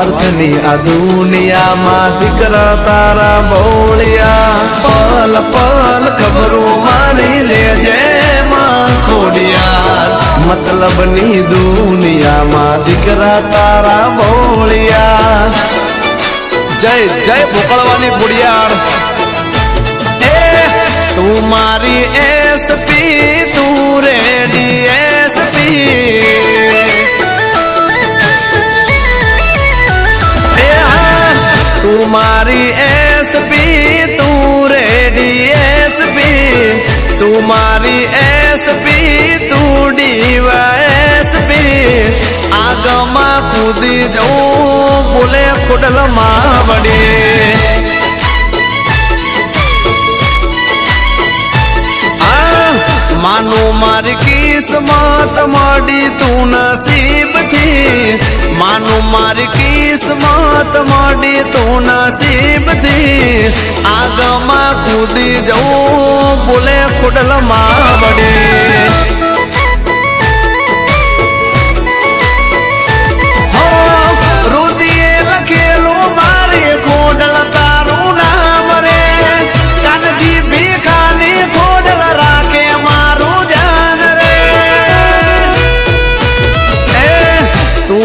સ્વાર્થની આ દુનિયામાં દીકરા તારા બોળિયા. પલ પલ, ખબરો મારી લેજે માં ખોડિયાર. મતલબની દુનિયામાં દીકરા તારા બોળિયા. જય જય ભોકળવાની ગુડિયાર એ, તું મારી એસપી મારી એસપી તું રેડી એસપી તું મારી એસપી તું ડીવાયસપી આગમાં કૂદી જવું ભૂલે ખોડલમાં વડી માનું મારી કિસ્મત મળી તું માનું મારી કિસ્મત મળી તું નસીબથી આગમાં કૂદી જવું બોલે ખોડલમાં વડે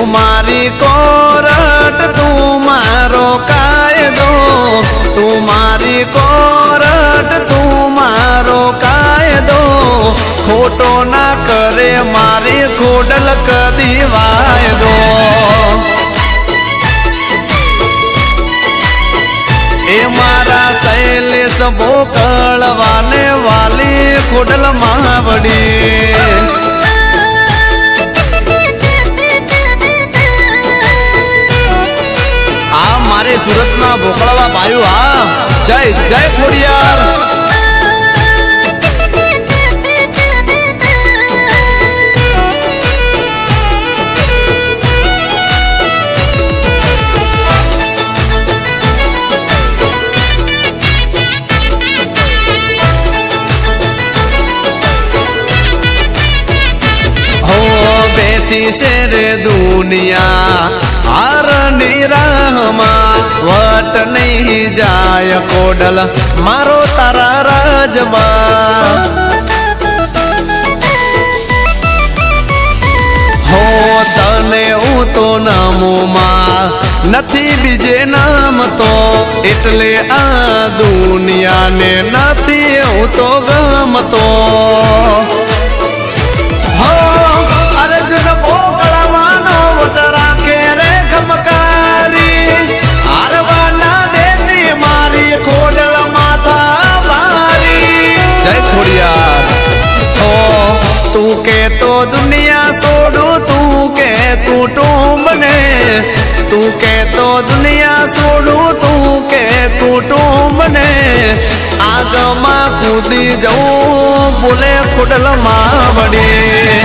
તું મારી કોરટ, તું મારો કાયદો. તું મારી કોરટ, તું મારો કાયદો. ખોટો ના કરે મારી ખોડલ કદી વાયદો. એ મારા શૈલેષ ભોકળવાને વાલી ખોડલ માવડી. સુરતના ભોકળવા ભાઈઓ હા. જય જય ખોડિયાર. બેઠી છે દુનિયા હાર નિરાહમાં વટ નહીં જાય કોડલ મારો તારા રાજમાં હો તને હું તો નામોમાં નથી બીજે નામ તો એટલે આ દુનિયાને નથી હું તો ગમતો તું કે તો દુનિયા છોડું તું કે કુટુંબને તું કે તો દુનિયા છોડું તું કે કુટુંબને આગમાં કૂદી જવું બોલે ખોડલમાં વળી.